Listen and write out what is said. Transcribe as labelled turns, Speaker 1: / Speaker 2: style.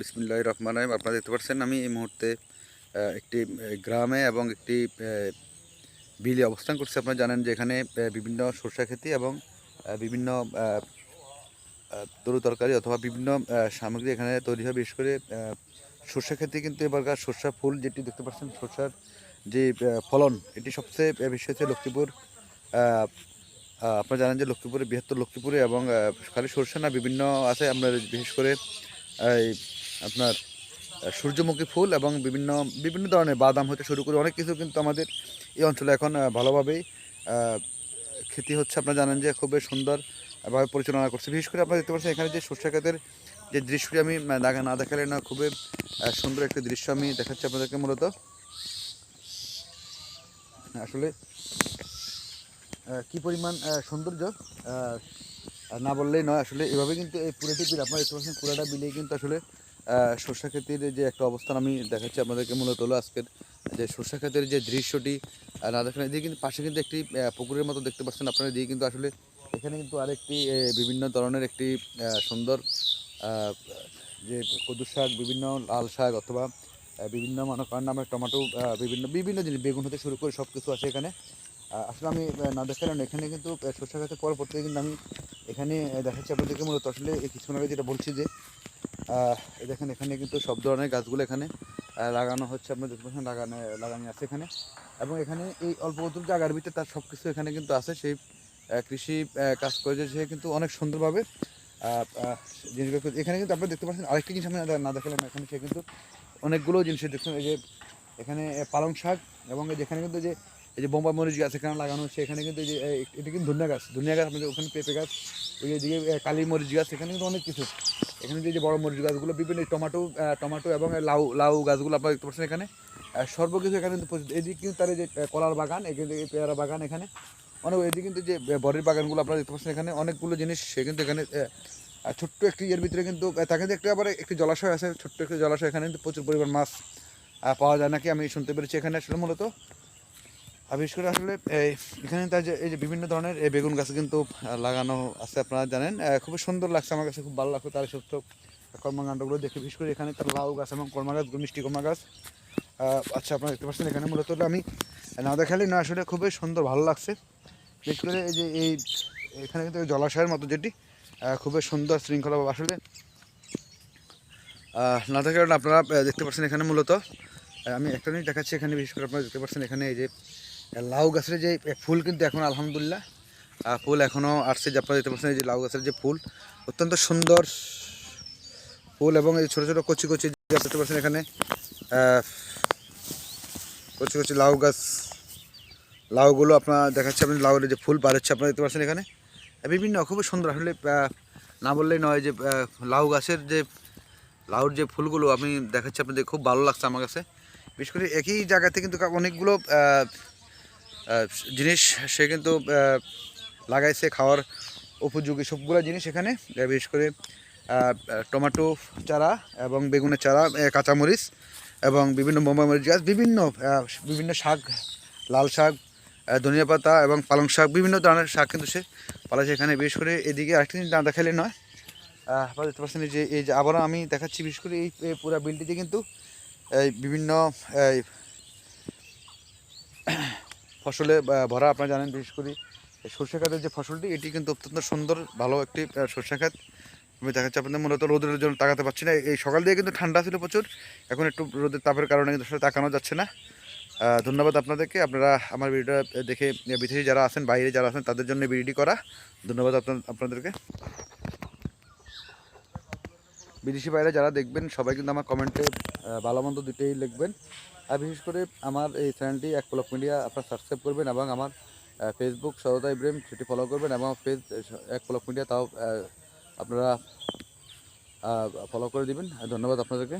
Speaker 1: বিসমুল্লাহ রহমান রহিম। আপনারা দেখতে পাচ্ছেন আমি এই মুহূর্তে একটি গ্রামে এবং একটি বিলে অবস্থান করছি। আপনারা জানেন যে এখানে বিভিন্ন সরষা খেতি এবং বিভিন্ন তরু তরকারি অথবা বিভিন্ন সামগ্রী এখানে তৈরি হয়। বিশেষ করে সরষা খেতে কিন্তু এবারকার সরষা ফুল যেটি দেখতে পাচ্ছেন, সরষার যে ফলন, এটি সবচেয়ে বেশি হচ্ছে লক্ষ্মীপুর আপনারা জানেন যে লক্ষ্মীপুরে, বৃহত্তর লক্ষ্মীপুরে এবং খালি সরষা না, বিভিন্ন আছে। আমরা বিশেষ করে, এই আপনার সূর্যমুখী ফুল এবং বিভিন্ন বিভিন্ন ধরনের বাদাম হতে শুরু করে অনেক কিছু কিন্তু আমাদের এই অঞ্চলে এখন ভালোভাবেই খেতি হচ্ছে। আপনারা জানেন যে খুবই সুন্দরভাবে পরিচালনা করছে। বিশেষ করে আপনারা দেখতে পাচ্ছেন এখানে যে সরষে ক্ষেতের যে দৃশ্যটি আমি দেখা না দেখালে না, খুবই সুন্দর একটি দৃশ্য আমি দেখাচ্ছি আপনাদেরকে মূলত। আসলে কি পরিমাণ সৌন্দর্য? না বললেই নয়, আসলে এভাবে কিন্তু এই পুরোটি বিল আপনারা দেখতে পাচ্ছেন, পুরোটা বিলেই কিন্তু আসলে সরষা ক্ষেতের যে একটা অবস্থান আমি দেখাচ্ছি আপনাদেরকে মূলত হলো আজকের যে সরষা ক্ষেতের যে দৃশ্যটি না দেখেন, এদিকে কিন্তু পাশে কিন্তু একটি পুকুরের মতো দেখতে পাচ্ছেন আপনারা, এদিকে কিন্তু আসলে এখানে কিন্তু আরেকটি বিভিন্ন ধরনের একটি সুন্দর যে কদু শাক, বিভিন্ন লাল শাক অথবা বিভিন্ন মনে করেন নামে টমেটো বিভিন্ন বিভিন্ন জিনিস, বেগুন হতে শুরু করে সব কিছু আছে এখানে। আসলে আমি না দেখালাম এখানে কিন্তু সরষা ক্ষেতের পরবর্তীতে কিন্তু আমি এখানে দেখাচ্ছি আপনাদেরকে মূলত আসলে কিছুক্ষণ আগে যেটা বলছি যে দেখেন এখানে কিন্তু সব ধরনের গাছগুলো এখানে লাগানো হচ্ছে, আপনার দেখতে লাগানো লাগানো আছে এখানে। এবং এখানে এই অল্প কত জায়গার ভিতরে তার সব কিছু এখানে কিন্তু আছে, সেই কৃষি কাজ করে সে কিন্তু অনেক সুন্দরভাবে জিনিসগুলো এখানে কিন্তু আপনারা দেখতে পাচ্ছেন আরেকটি জিনিস আমি না- না দেখালাম, এখানে সে কিন্তু অনেকগুলো জিনিস দেখছেন, এই যে এখানে পালং শাক এবং যেখানে কিন্তু যে এই যে বোম্বা মরিচ গাছ এখানে লাগানো হচ্ছে, এখানে কিন্তু এই যে এটা কিন্তু ধনিয়া গাছ ধনিয়া গাছ আপনাদের ওখানে পেঁপে গাছ, ওই যে কালী মরিচ গাছ, এখানে কিন্তু অনেক কিছু। এখানে যে বড় মরিচ গাছগুলো, বিভিন্ন টমাটো টমাটো এবং লাউ লাউ গাছগুলো আপনারা দেখতে পাচ্ছেন এখানে। সর্বকিছু এখানে কিন্তু। এদিকে কিন্তু তার যে কলার বাগান, এখানে পেয়ারা বাগান এখানে। অনেক এদিকে কিন্তু যে বরের বাগানগুলো আপনারা দেখতে পাচ্ছেন এখানে, অনেকগুলো জিনিস সে কিন্তু এখানে ছোট্ট একটি ইয়ের ভিতরে কিন্তু তাকে কিন্তু একটু আবার একটি জলাশয় আছে, ছোট্ট একটি জলাশয়, এখানে কিন্তু প্রচুর পরিমাণ মাছ পাওয়া যায় নাকি আমি শুনতে পেরেছি এখানে আসলে মূলত। আর বিশেষ করে আসলে এখানে তার যে, এই যে বিভিন্ন ধরনের, এই বেগুন গাছ কিন্তু লাগানো আছে, আপনারা জানেন। খুবই সুন্দর লাগছে আমার কাছে, খুব ভালো লাগছে তার সত্য কর্মকাণ্ডগুলো দেখে, বিশেষ করে এখানে তার লাউ গাছ এবং কর্মা গাছ মিষ্টি কর্মা গাছ। আচ্ছা আপনারা দেখতে পাচ্ছেন এখানে মূলত আমি, না দেখালে না আসলে খুবই সুন্দর, ভালো লাগছে। বিশেষ করে এই যে, এই, এখানে কিন্তু জলাশয়ের মতো যেটি খুবই সুন্দর শৃঙ্খলা। আসলে না কারণে আপনারা দেখতে পাচ্ছেন এখানে মূলত আমি একটা জিনিস দেখাচ্ছি এখানে, বিশেষ করে আপনারা দেখতে পাচ্ছেন এখানে এই যে লাউ গাছের যে ফুল কিন্তু এখন আলহামদুলিল্লাহ ফুল এখনও আসছে। যে আপনারা দেখতে পাচ্ছেন যে লাউ গাছের যে ফুল, অত্যন্ত সুন্দর ফুল এবং এই ছোটো ছোটো কচি কচি দেখতে পাচ্ছেন এখানে কচি কচি লাউ গাছ, লাউগুলো আপনার দেখাচ্ছে আপনি লাউয়ের যে ফুল বার হচ্ছে, আপনারা দেখতে পাচ্ছেন এখানে। বিভিন্ন খুবই সুন্দর, আসলে না বললেই নয় যে লাউ গাছের যে, লাউর যে ফুলগুলো আমি দেখাচ্ছি আপনাদের, খুব ভালো লাগছে আমার কাছে। বিশেষ করে একই জায়গাতে কিন্তু অনেকগুলো জিনিস সে কিন্তু লাগাইছে খাওয়ার উপযোগী সবগুলো জিনিস এখানে বিশেষ করে টমেটো চারা এবং বেগুনের চারা কাঁচামরিচ এবং বিভিন্ন বোম্বাই মরিচ গাছ, বিভিন্ন বিভিন্ন শাক, লাল শাক ধনিয়া পাতা এবং পালং শাক, বিভিন্ন ধরনের শাক কিন্তু সে পালাচ্ছে এখানে। বিশেষ করে এদিকে আরেকটা জিনিস না দেখালে নয় আপনারা দেখতে পাচ্ছেন যে, এই যে আবারও আমি দেখাচ্ছি, বিশেষ করে এই পুরো বিলটিতে কিন্তু বিভিন্ন ফসলে ভরা আপনারা জানেন, বিশেষ করে সরষে খাতের যে ফসলটি, এটি কিন্তু অত্যন্ত সুন্দর, ভালো একটি সরষে খাত আমি দেখাচ্ছি আপনাদের মূলত রোদের জন্য তাকাতে পারছি না। এই সকাল দিয়ে কিন্তু ঠান্ডা ছিল প্রচুর, এখন একটু রোদের তাপের কারণে কিন্তু আসলে তাকানো যাচ্ছে না। ধন্যবাদ আপনাদেরকে। আপনারা আমার ভিডিওটা দেখে বিদেশি যারা আছেন, বাইরে যারা আছেন, তাদের জন্য ভিডিওটি করা। ধন্যবাদ আপনাদেরকে। বিদেশি বাইরে যারা দেখবেন, সবাই কিন্তু আমার কমেন্টে ভালো মন্দ দুটোই লিখবেন। আর বিশেষ করে আমার এই চ্যানেলটি এক পলক মিডিয়া আপনারা সাবস্ক্রাইব করবেন এবং আমার ফেসবুক সরদা ইব্রাহিম সেটি ফলো করবেন এবং ফেস এক পলক মিডিয়া তাও আপনারা ফলো করে দিবেন। ধন্যবাদ আপনাদেরকে।